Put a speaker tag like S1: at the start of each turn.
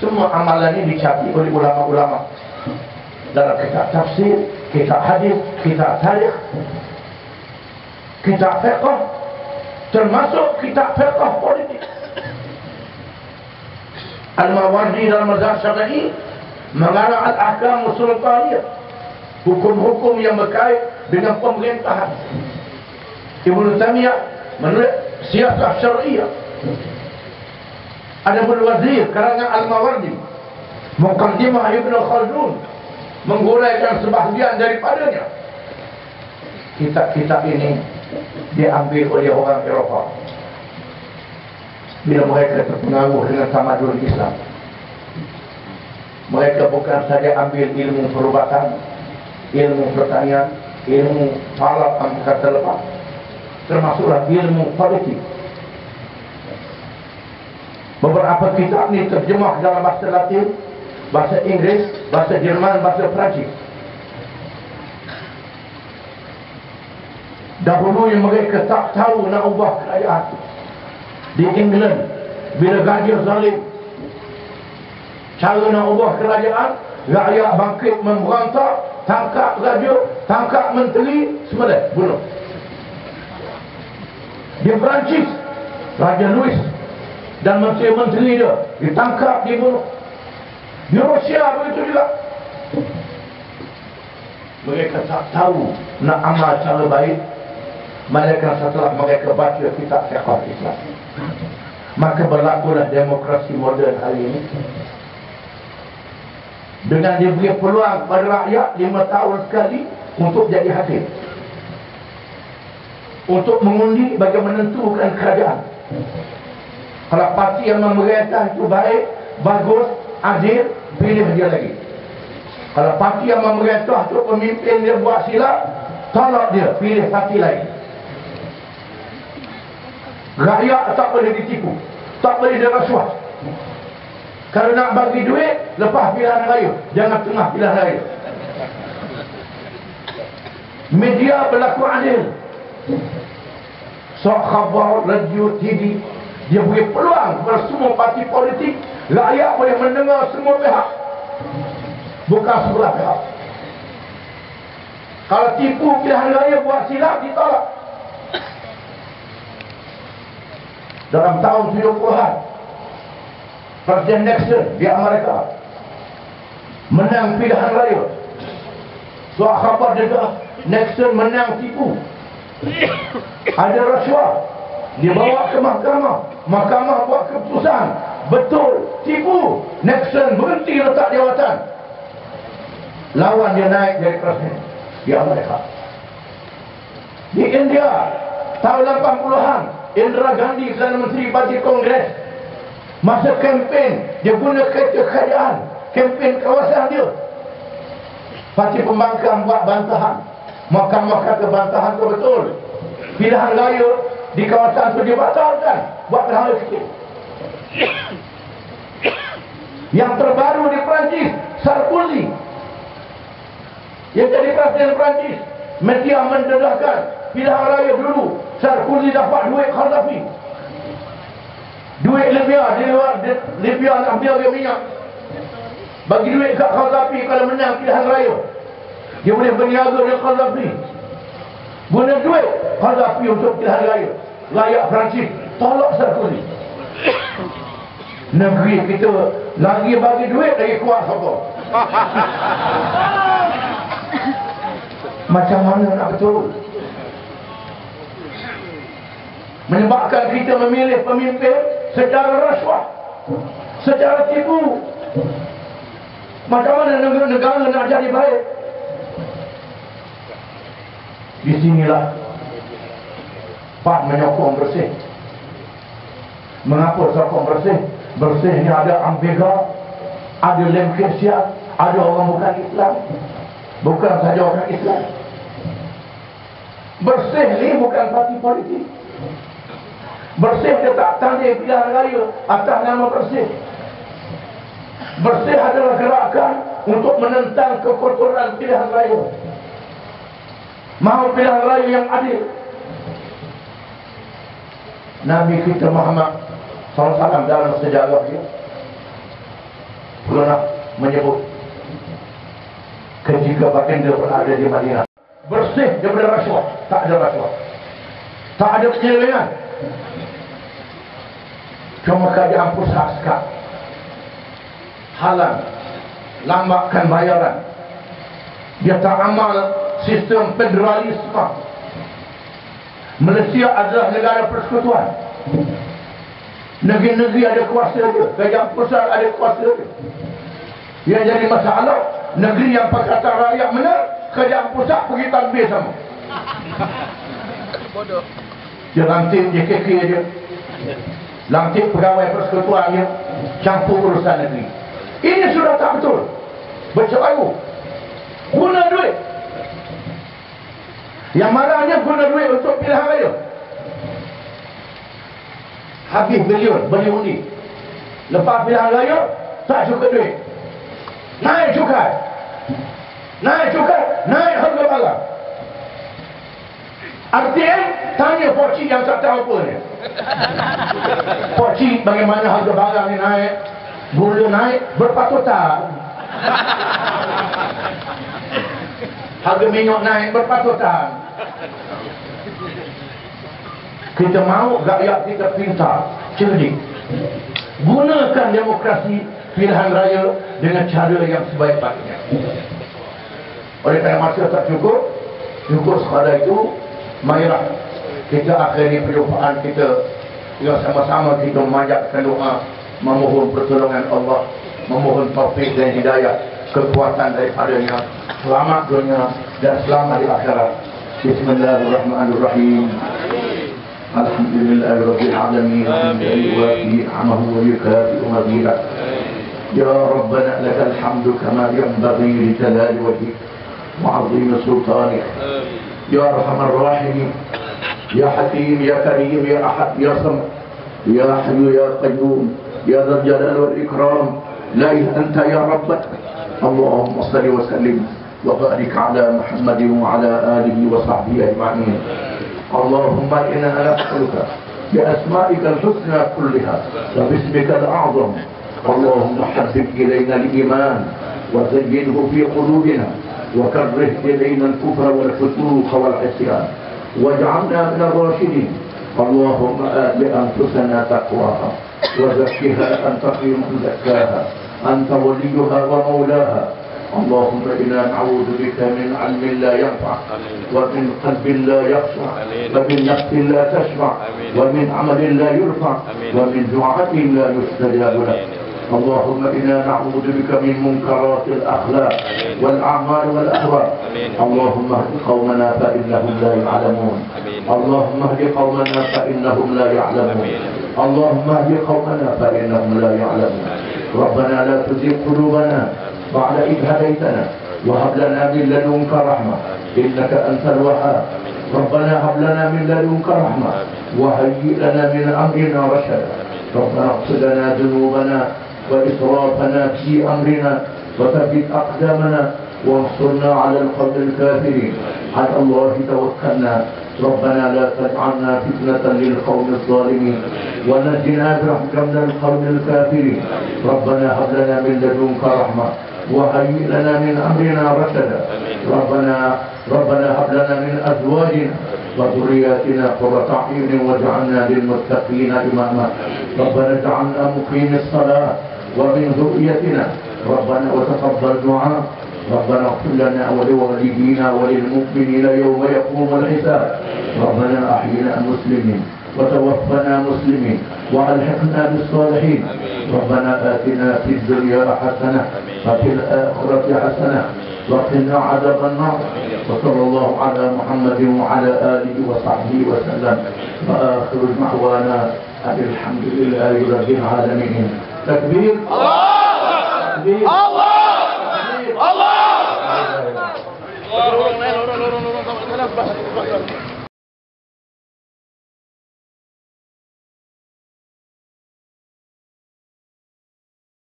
S1: Semua amalan ini dicapi oleh ulama-ulama dalam kitab tafsir, kitab hadis, kitab tarikh, kitab fiqh, termasuk kitab fiqh politik. Al-Mawardi dalam mazhab Syafi'i mengarang al-ahkam sultaniyah hukum-hukum yang berkait dengan pemerintahan. Ibnu Taimiyah menulis siasat syariah ada pun wazir karangan Al-Mawardi Muqaddimah Ibn Khaldun Mengguraikan sebahagian daripadanya. Kitab-kitab ini Diambil oleh orang Eropah. Bila mereka terpengaruh dengan tamadun Islam Mereka bukan saja ambil ilmu perubatan Ilmu pertanian Ilmu falak angkat terlepas Termasuklah ilmu politik Beberapa kitab ni terjemah dalam bahasa Latin, bahasa Inggeris, bahasa Jerman, bahasa Perancis. Dahulu yang mereka tak tahu nak ubah kerajaan. Di England, bila gajah zalim, cara nak ubah kerajaan, rakyat bangkit memberontak, tangkap raja, tangkap menteri, semua bunuh. Di Perancis, Raja Louis dan menteri-menteri dia ditangkap, dibunuh. Di Rusia begitu juga. Mereka tak tahu nak amal cara baik. Mereka setelah mereka baca kitab fiqh Islam. Maka berlakulah demokrasi moden hari ini. Dengan diberi peluang pada rakyat lima tahun sekali untuk jadi hakim. Untuk mengundi bagi menentukan kerajaan. Kalau parti yang memerintah itu baik, bagus, adil, pilih dia lagi. Kalau parti yang memerintah itu pemimpin dia buat silap, tolak dia, pilih parti lain. Rakyat tak boleh ditipu. Tak boleh dirasuah. Kalau nak bagi duit, lepas pilihan raya. Jangan tengah pilihan raya. Media berlaku adil. Sok khabar, radio, TV, dia beri peluang kepada semua parti politik. Rakyat boleh mendengar semua pihak. Bukan sebelah pihak. Kalau tipu pilihan raya buat silap, ditolak. Dalam tahun 70-an, Presiden Nixon di Amerika menang pilihan raya. Suat khabar dia Nixon menang tipu. Ada rasuah dibawa ke mahkamah mahkamah buat keputusan. Betul tipu. Nixon berhenti letak jawatan. Lawan dia naik dari presiden. Di Amerika di India tahun 80-an Indra Gandhi Perdana Menteri Parti Kongres masa kempen dia guna kereta kerajaan kempen kawasan dia. Parti Pembangkang buat bantahan. Mahkamah kata bantahan itu betul. Pilihan raya di kawasan itu dibatalkan buat hal sikit. Yang terbaru di Perancis Sarkozy. Yang jadi presiden Perancis media mendedahkan pilihan raya dulu. Sarkozy dapat duit Khadafi. Duit Libya di luar Libya nak ambil dia minyak. Bagi duit kat Khadafi kalau menang pilihan raya. Dia boleh berniaga dengan Khadafi guna duit Qaddafi untuk pilihan raya. Rakyat Perancis tolak Sarkozy negeri kita lagi bagi duit lagi kuat sokong macam mana nak betul? Menyebabkan kita memilih pemimpin secara rasuah secara tipu macam mana negara nak jadi baik di sinilah Pak menyokong bersih. Mengapa sokong bersih? Bersih ini ada ambega, ada lemkesia, ada orang bukan Islam. Bukan saja orang Islam. Bersih ini bukan parti politik. Bersih dia tak tanda pilihan raya atas nama bersih. Bersih adalah gerakan untuk menentang kekotoran pilihan raya. Mahu pilihan raya yang adil. Nabi kita Muhammad SAW dalam sejarah dia pernah menyebut ketika baginda berada di Madinah bersih daripada rasuah. Tak ada rasuah. Tak ada penyelewengan cuma keadaan pusat sekat halang lambatkan bayaran. Dia tak amal sistem federalisme. Malaysia adalah negara persekutuan. Negeri-negeri ada kuasa dia kerajaan pusat ada kuasa dia yang jadi masalah negeri yang Pakatan Rakyat menang kerajaan pusat pergi tanbih sama.
S2: Bodoh.
S1: dia lantik JKK dia. Lantik pegawai persekutuan dia campur urusan negeri. Ini sudah tak betul. Bercerai guna duit yang marahnya guna duit untuk pilihan raya. Habis bilion beli undi lepas pilihan raya tak cukup duit. Naik cukai. Naik cukai naik harga barang. RTM tanya Pak Cik yang tak tahu apa ni. Pak Cik bagaimana harga barang ni naik? Gula naik berpatutan harga minyak naik berpatutan. Kita mahu rakyat kita pintar cerdik. Gunakan demokrasi pilihan raya dengan cara yang sebaik-baiknya. Oleh kerana masa tak cukup cukup sekadar itu marilah kita akhiri perjumpaan kita dengan sama-sama kita memanjatkan doa memohon pertolongan Allah memohon taufik dan hidayah kekuatan daripadanya selamat dunia dan selamat di akhirat Bismillahirrahmanirrahim Alhamdulillahirabbil alamin yuwaffi amahu wa yukafi umadilah يا ربنا لك الحمد كما ينبغي لجلال وجهك وعظيم سلطانك يا ارحم الراحمين يا حكيم يا كريم يا احد يا صمد يا حي يا قيوم يا ذا الجلال والاكرام لا انت يا ربك اللهم صل وسلم وبارك على محمد وعلى آله وصحبه أجمعين. اللهم إنا نسألك بأسمائك الحسنى كلها وباسمك الأعظم. اللهم حبب إلينا الإيمان وزينه في قلوبنا وكره إلينا الكفر والفسوق والعصيان واجعلنا من الراشدين. اللهم آت أنفسنا تقواها وزكها أنت خير من زكاها. أنت وليها ومولاها. اللهم إنا نعوذ بك من علم لا ينفع ومن قلب لا يخشع ومن نفس لا تشفع ومن عمل لا يرفع ومن دعاء لا يستجاب له. اللهم إنا نعوذ بك من منكرات الأخلاق والأعمال والأهواء. اللهم اهد قومنا فإنهم لا يعلمون. اللهم اهد قومنا فإنهم لا يعلمون. اللهم اهد قومنا فإنهم لا يعلمون. ربنا لا تزغ قلوبنا بعد إذ هديتنا. وهب لنا من لدنك رحمة. إنك أنت الوهاب. ربنا هب لنا من لدنك رحمة. وهيئ لنا من أمرنا رشدا. ربنا اغفر لنا ذنوبنا وإسرافنا في أمرنا. وثبت أقدامنا. وانصرنا على القوم الكافرين. على الله توكلنا. ربنا لا تجعلنا فتنة للقوم الظالمين ونجنا برحمتك من القوم الكافرين. ربنا هب لنا من لدنك رحمة وهيئ لنا من أمرنا رشدا. ربنا ربنا هب لنا من أزواجنا وذرياتنا قرة أعين واجعلنا للمتقين إماما. ربنا اجعلنا مقيم الصلاة ومن ذريتنا. ربنا وتقبل دعاء ربنا اغفر لنا ولوالدينا وللمؤمنين يوم يقوم الحساب. ربنا أحينا مسلمين وتوفنا مسلمين وألحقنا بالصالحين. ربنا آتنا في الدنيا حسنة وفي الآخرة حسنة وقنا عذاب النار. وصلى الله على محمد وعلى آله وصحبه وسلم. وآخر دعوانا أن الحمد لله رب العالمين. تكبير. تكبير.
S2: Vai, vai, vai.